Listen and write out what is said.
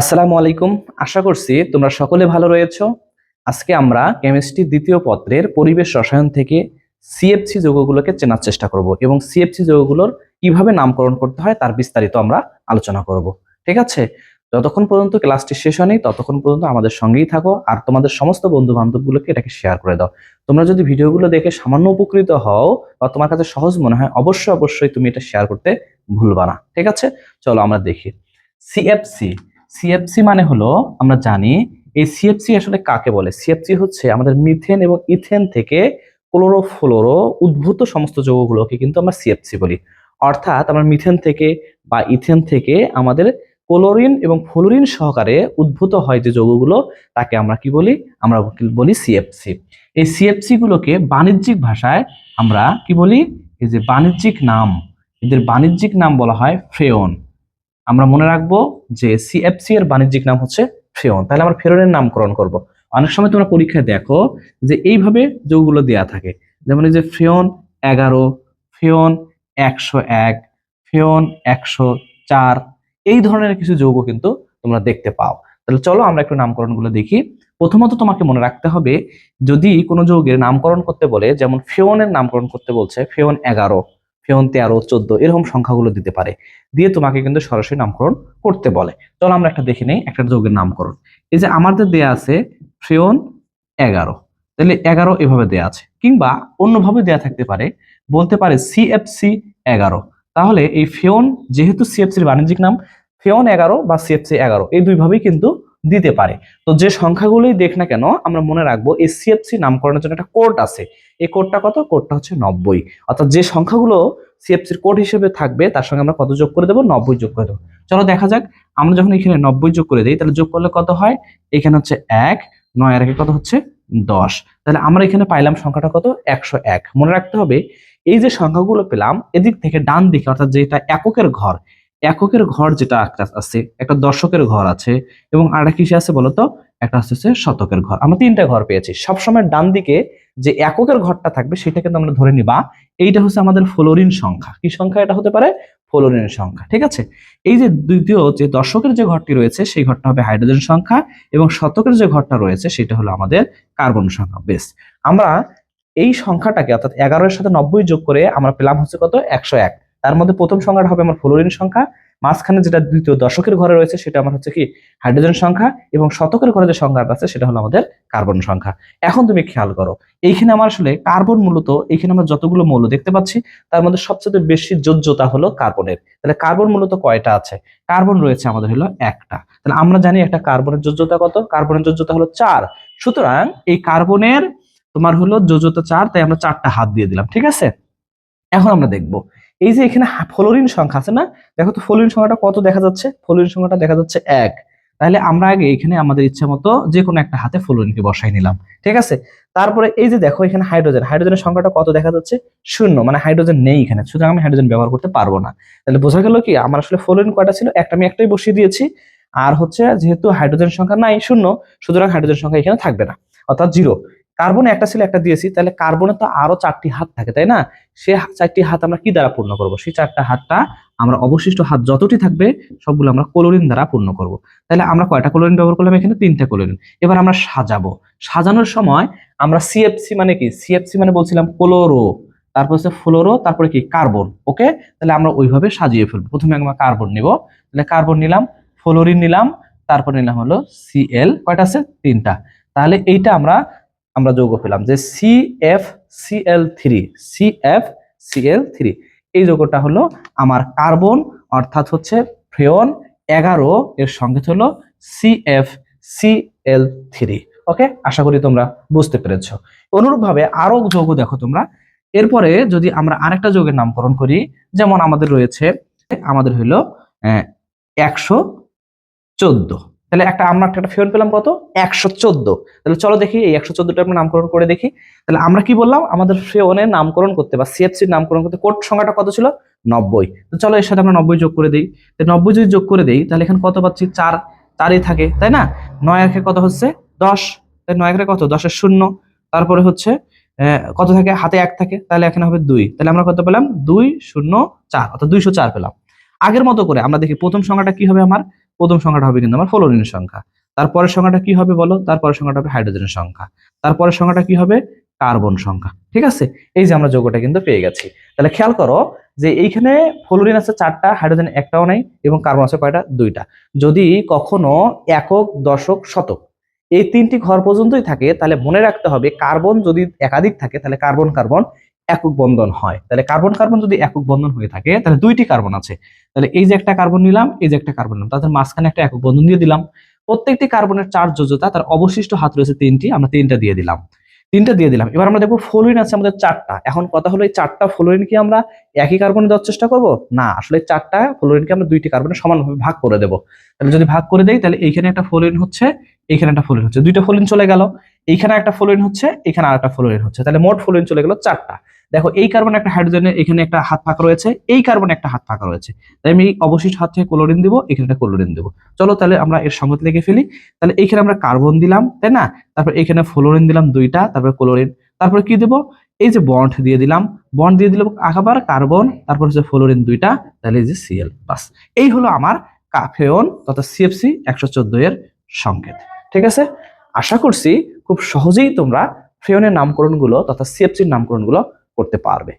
আসসালামু আলাইকুম। আশা করছি তোমরা সকলে ভালো রয়েছো। আজকে আমরা কেমিস্ট্রি দ্বিতীয় পত্রের পরিবেশ রসায়ন থেকে সিএফসি যৌগগুলোকে চেনার চেষ্টা করব এবং সিএফসি যৌগগুলোর কীভাবে নামকরণ করতে হয় তার বিস্তারিত আমরা আলোচনা করব। ঠিক আছে? যতক্ষণ পর্যন্ত ক্লাসটি শেষ হয়নি, ততক্ষণ পর্যন্ত আমাদের সঙ্গেই থাকো আর তোমাদের সমস্ত বন্ধু বান্ধবগুলোকে এটাকে শেয়ার করে দাও। তোমরা যদি ভিডিওগুলো দেখে সামান্য উপকৃত হও বা তোমার কাছে সহজ মনে হয়, অবশ্যই অবশ্যই তুমি এটা শেয়ার করতে ভুলবা না। ঠিক আছে? চলো আমরা দেখি। সিএফসি সিএফসি মানে হলো, আমরা জানি, এই সিএফসি আসলে কাকে বলে? সিএফসি হচ্ছে আমাদের মিথেন এবং ইথেন থেকে ক্লোরোফ্লোরো উদ্ভূত সমস্ত যৌগগুলোকে কিন্তু আমরা সিএফসি বলি। অর্থাৎ আমরা মিথেন থেকে বা ইথেন থেকে আমাদের ক্লোরিন এবং ফ্লোরিন সহকারে উদ্ভূত হয় যে যৌগগুলো, তাকে আমরা কি বলি? আমরা বলি সিএফসি এই সিএফসি গুলোকে বাণিজ্যিক ভাষায় আমরা কি বলি? এই যে বাণিজ্যিক নাম, এদের বাণিজ্যিক নাম বলা হয় ফ্রেয়ন। আমরা মনে রাখব যে সিএফসি এর বাণিজ্যিক নাম হচ্ছে ফ্রেয়ন তাহলে আমরা ফ্রেয়নের নামকরণ করব। অনেক সময় তোমরা পরীক্ষায় দেখো যে এইভাবে যৌগগুলো দেয়া থাকে। যেমন এই যে ফ্রেয়ন এগারো ফ্রেয়ন একশো এক ফ্রেয়ন একশো চার, এই ধরনের কিছু যৌগ কিন্তু তোমরা দেখতে পাও। তাহলে চলো আমরা একটু নামকরণগুলো দেখি। প্রথমত তোমাকে মনে রাখতে হবে, যদি কোনো যৌগের নামকরণ করতে বলে, যেমন ফেওনের নামকরণ করতে বলছে ফেওন এগারো ফেওন তেরো, চোদ্দ, এরকম সংখ্যাগুলো দিতে পারে। দিয়ে তোমাকে কিন্তু সরাসরি নামকরণ করতে বলে। চলো আমরা একটা দেখে নেই, একটা যৌগের নামকরণ। এই যে আমাদের দেয়া আছে ফ্রেয়ন এগারো। তাহলে এগারো এভাবে দেয়া আছে। কিংবা অন্যভাবে দেয়া থাকতে পারে, বলতে পারে সিএফসি এগারো। তাহলে এই ফেওন যেহেতু সিএফসির বাণিজ্যিক নাম ফেওন এগারো বা সিএফসি এগারো, এই দুইভাবেই কিন্তু দিতে পারে। তো যে সংখ্যাগুলোই দেখ না কেন, আমরা মনে রাখব এই সিএফসি নামকরণের জন্য একটা কোড আছে। এই কোডটা কত? কোডটা হচ্ছে নব্বই। অর্থাৎ যে সংখ্যাগুলো সিএফসির কোড হিসেবে থাকবে, তার সঙ্গে আমরা কত যোগ করে দেবো? নব্বই যোগ করে দেবো। চলো দেখা যাক, আমরা যখন এখানে নব্বই যোগ করে দিই, তাহলে যোগ করলে কত হয়? এখানে হচ্ছে এক, নয় আর একে কত হচ্ছে? দশ। তাহলে আমরা এখানে পাইলাম সংখ্যাটা কত? একশো এক। মনে রাখতে হবে, এই যে সংখ্যাগুলো পেলাম, এদিক থেকে ডান দিকে, অর্থাৎ যেটা এককের ঘর এককের ঘর যেটা আছে, একটা দশকের ঘর আছে এবং আরেকটা কিসে আছে বলতো? একটা হচ্ছে শতকের ঘর। আমরা তিনটা ঘর পেয়েছি। সবসময় ডান দিকে যে এককের ঘরটা থাকবে সেটা কিন্তু আমরা ধরে নিবা, এইটা হচ্ছে আমাদের ফ্লোরিন সংখ্যা। কি সংখ্যা এটা হতে পারে? ফ্লোরিনের সংখ্যা, ঠিক আছে? এই যে দ্বিতীয় যে দশকের যে ঘরটি রয়েছে, সেই ঘরটা হবে হাইড্রোজেন সংখ্যা এবং শতকের যে ঘরটা রয়েছে, সেটা হলো আমাদের কার্বন সংখ্যা। বেশ, আমরা এই সংখ্যাটাকে অর্থাৎ এগারোর সাথে নব্বই যোগ করে আমরা পেলাম হচ্ছে কত? একশো এক। তার মধ্যে প্রথম সংখ্যাটা হবে আমার ফ্লোরিন সংখ্যা। মাঝখানে যেটা দ্বিতীয় দশকের ঘরে রয়েছে সেটা আমার হচ্ছে কি হাইড্রোজেন সংখ্যা এবং শতকের ঘরে যে সংখ্যাটা আছে সেটা হলো আমাদের কার্বন সংখ্যা। এখন তুমি খেয়াল করো, এইখানে আমার আসলে কার্বন মূলত, এইখানে আমরা যতগুলো মৌল দেখতে পাচ্ছি, তার মধ্যে সবচেয়ে বেশি যোজ্যতা হলো কার্বনের। তাহলে কার্বন মূলত কয়টা আছে? কার্বন রয়েছে আমাদের হলো একটা। তাহলে আমরা জানি একটা কার্বনের যোজ্যতা কত? কার্বনের যোজ্যতা হলো চার। সুতরাং এই কার্বনের তোমার হলো যোজ্যতা চার, তাই আমরা চারটা হাত দিয়ে দিলাম, ঠিক আছে? এখন আমরা দেখব এই যে এখানে ফ্লোরিন সংখ্যা আছে না? দেখো তো ফ্লোরিন সংখ্যাটা কত দেখা যাচ্ছে? ফ্লোরিন সংখ্যাটা দেখা যাচ্ছে এক। তাহলে আমরা আগে এখানে আমাদের ইচ্ছা মতো যে কোনো একটা হাতে ফ্লোরিনকে বসাই নিলাম। ঠিক আছে? তারপরে এই যে দেখো এখানে হাইড্রোজেন। হাইড্রোজেনের সংখ্যাটা কত দেখা যাচ্ছে? শূন্য। মানে হাইড্রোজেন নেই এখানে। সুতরাং আমি হাইড্রোজেন ব্যবহার করতে পারব না। তাহলে বোঝা গেল কি? আমার আসলে ফ্লোরিন কয়টা ছিল? একটা আমি একটাই বসিয়ে দিয়েছি। আর হচ্ছে যেহেতু হাইড্রোজেন সংখ্যা নাই, শূন্য। সুতরাং হাইড্রোজেন সংখ্যা এখানে থাকবে না। অর্থাৎ জিরো। কার্বনে একটা ছিল, একটা দিয়েছি। তাহলে কার্বনে তো আরও চারটি হাত থাকে, তাই না? সে চারটি হাত আমরা কি দ্বারা পূর্ণ করব? সেই চারটা হাতটা আমরা অবশিষ্ট হাত যতটি থাকবে, সবগুলো আমরা ক্লোরিন দ্বারা পূর্ণ করব। তাহলে আমরা কয়টা ক্লোরিন ব্যবহার করলাম? এখানে তিনটা ক্লোরিন এবার আমরা সাজাবো। সাজানোর সময় আমরা সিএফসি মানে কি? সিএফসি মানে বলছিলাম ক্লোরো তারপর হচ্ছে ফ্লোরো তারপরে কি? কার্বন ওকে তাহলে আমরা ওইভাবে সাজিয়ে ফেলব। প্রথমে আমরা কার্বন নিব। তাহলে কার্বন নিলাম ফ্লোরিন নিলাম, তারপর নিলাম হলো সিএল কয়টা আছে? তিনটা। তাহলে এইটা আমরা আমরা যৌগ পেলাম যে C F C L three C F C L three এই যৌগটা হলো আমার কার্বন, অর্থাৎ হচ্ছে ফ্রেয়ন এগারো, এর সঙ্গে হলো C F C L three okay? আশা করি তোমরা বুঝতে পেরেছ। অনুরূপভাবে আরও যৌগ দেখো তোমরা। এরপরে যদি আমরা আরেকটা যৌগের নামকরণ করি, যেমন আমাদের রয়েছে, আমাদের হইল একশো চোদ্দ। তাহলে একটা আমরা একটা ফেরত পেলাম কত? একশো চোদ্দ। তাহলে চলো দেখি, এই একশো চোদ্দটা আমরা নামকরণ করে দেখি। তাহলে আমরা কি বললাম? আমাদের ফ্রেওনের নামকরণ করতে বা সিএফসির নামকরণ করতে কোড সংখ্যাটা কত ছিল? নব্বই। তো চলো এর সাথে আমরা নব্বই যোগ করে দিই। নব্বই যদি যোগ করে দিই, তাহলে এখানে কত পাচ্ছি? চার, চারই থাকে, তাই না? নয় একে কত হচ্ছে? দশ। তাই নয় একে কত? দশের শূন্য। তারপরে হচ্ছে কত থাকে? হাতে এক থাকে, তাহলে এখানে হবে দুই। তাহলে আমরা কত পেলাম? দুই, শূন্য, চার। অর্থাৎ দুইশো চার পেলাম। আগের মতো করে আমরা দেখি প্রথম সংখ্যাটা কি হবে আমার? প্রথম সংখ্যাটা হবে কিন্তু আমার ফ্লোরিনের সংখ্যা। তারপরের সংখ্যাটা কি হবে বলো? তারপরের সংখ্যাটা হবে হাইড্রোজেনের সংখ্যা। তারপরের সংখ্যাটা কি হবে? কার্বন সংখ্যা। ঠিক আছে? এই যে আমরা যৌগটা কিন্তু পেয়ে গেছি। তাহলে খেয়াল করো যে এইখানে ফ্লোরিন আছে চারটা, হাইড্রোজেন একটাও নাই এবং কার্বন আছে কয়টা? দুইটা। যদি কখনো একক, দশক, শতক এই তিনটি ঘর পর্যন্তই থাকে, তাহলে মনে রাখতে হবে কার্বন যদি একাধিক থাকে, তাহলে কার্বন কার্বন। একক বন্ধন হয়। তাহলে কার্বন কার্বন যদি একক বন্ধন হয়ে থাকে, তাহলে দুইটি কার্বন আছে। তাহলে এই যে একটা কার্বন নিলাম, এই যে একটা কার্বন নিলাম, তাদের মাঝখানে একটা একক বন্ধন দিয়ে দিলাম। প্রত্যেকটি কার্বনের চার যোজ্যতা, তার অবশিষ্ট হাত রয়েছে তিনটি, আমরা তিনটা দিয়ে দিলাম। তিনটা দিয়ে দিলাম। এবার আমরা দেখব ফ্লোরিন আছে আমাদের চারটা। এখন কথা হলো এই চারটা ফ্লোরিন কি আমরা একই কার্বনে দেওয়ার চেষ্টা করব? না, আসলে চারটা ফ্লোরিনকে আমরা দুইটি কার্বনে সমানভাবে ভাগ করে দেবো। তাহলে যদি ভাগ করে দেই, তাহলে এইখানে একটা ফ্লোরিন হচ্ছে, এইখানে একটা ফ্লোরিন হচ্ছে। দুইটা ফ্লোরিন চলে গেল। এইখানে একটা ফ্লোরিন হচ্ছে, এখানে আর একটা ফ্লোরিন হচ্ছে। তাহলে মোট ফ্লোরিন চলে গেল চারটা। দেখো, এই কার্বন একটা হাইড্রোজেনের এখানে একটা হাত ফাঁকা রয়েছে, এই কার্বনে একটা হাত ফাঁকা রয়েছে। তাই আমি অবশিষ্ট হাত থেকে ক্লোরিন দিব, এখানে একটা ক্লোরিন দেবো। চলো তাহলে আমরা এর সংগত লিখে ফেলি। তাহলে এইখানে আমরা কার্বন দিলাম, তাই না? তারপর এখানে ফ্লোরিন দিলাম দুইটা, তারপর ক্লোরিন তারপর কি দেবো? এই যে বন্ড দিয়ে দিলাম। বন্ড দিয়ে দিলাম আবার কার্বন তারপর হচ্ছে ফ্লোরিন দুইটা, তাহলে এই যে সিএল বাস। এই হলো আমার কাফেয়ন তথা সিএফসি একশো চোদ্দ এর সংকেত। ঠিক আছে? আশা করছি খুব সহজেই তোমরা ফ্রেয়নের নামকরণগুলো তথা সিএফসির নামকরণগুলো করতে পারবে।